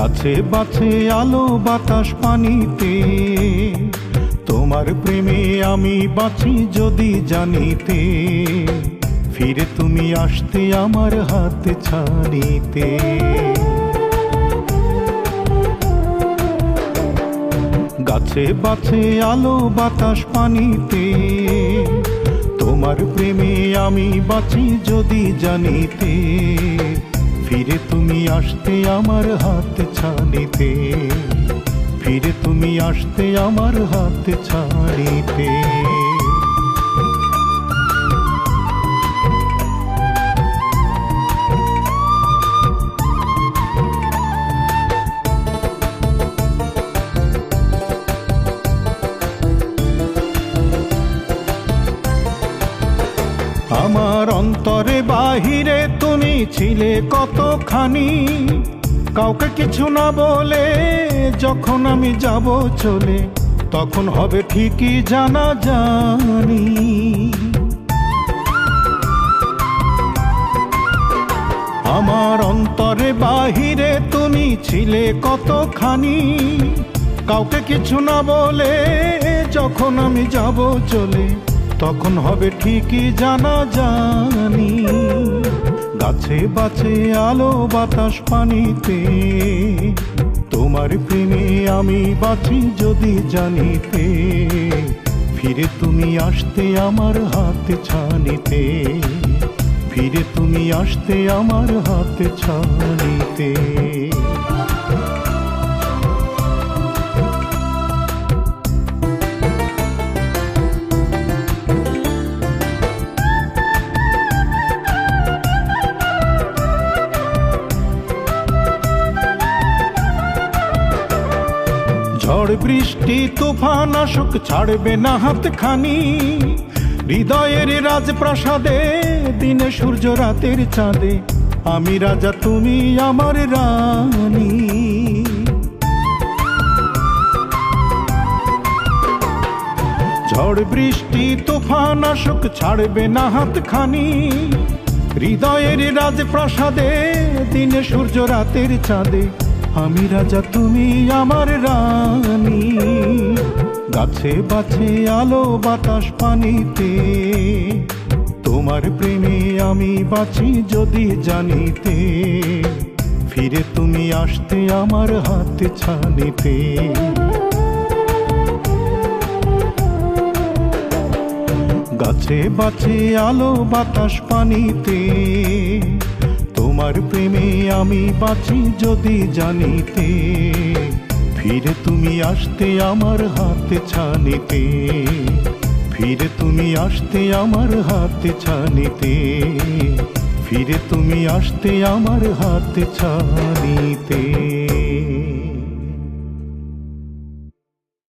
গাছে বাছে আলো, বাতাস পানিতে। তোমার প্রেমে আমি বাঁচি যদি জানিতে। ফিরে তুমি আসতে আমার হাত ছাড়িতে গাছে বাছে আলো, বাতাস পানিতে। তোমার প্রেমে আমি বাঁচি যদি জানিতে। ফিরে তুমি আসতে আমার হাত ছাড়িতে। ফিরে তুমি আসতে আমার হাত ছাড়িতে। আমার অন্তরে বাহিরে তুমি ছিলে কতখানি? কাউকে কিছু না বলে যখন আমি যাব চলে, তখন হবে ঠিকই জানা জানি আমার অন্তরে বাহিরে তুমি ছিলে কতখানি? কাউকে কিছু না বলে যখন আমি যাব চলে তখন হবে ঠিকই জানা জানি গাছে বাছে আলো, বাতাস পানিতে। তোমার প্রেমে আমি বাঁচি যদি জানিতে। ফিরে তুমি আসতে আমার হাতে ছানিতে। ফিরে তুমি আসতে আমার হাতে ছানিতে। ঝড় বৃষ্টি, তুফান আসুক ছাড়বে না হাত খানি হৃদয়ের রাজপ্রাসাদে, দিনে সূর্য রাতের চাঁদে। আমি রাজা, তুমি আমার রানী। ঝড় বৃষ্টি, তুফান আসুক ছাড়বে না হাত খানি হৃদয়ের রাজপ্রাসাদে, দিনে সূর্য রাতের চাঁদে। আমি রাজা, তুমি আমার রানী। গাছে বাছে আলো, বাতাস পানিতে। তোমার প্রেমে আমি বাঁচি যদি জানিতে। ফিরে তুমি আসতে আমার হাতে ছানিতে। গাছে বাছে আলো, বাতাস পানিতে। তোমার প্রেমে আমি বাঁচি যদি জানিতে। ফিরে তুমি আসতে আমার হাতে ছানিতে। ফিরে তুমি আসতে আমার হাতে ছানিতে। ফিরে তুমি আসতে আমার হাতে ছানিতে।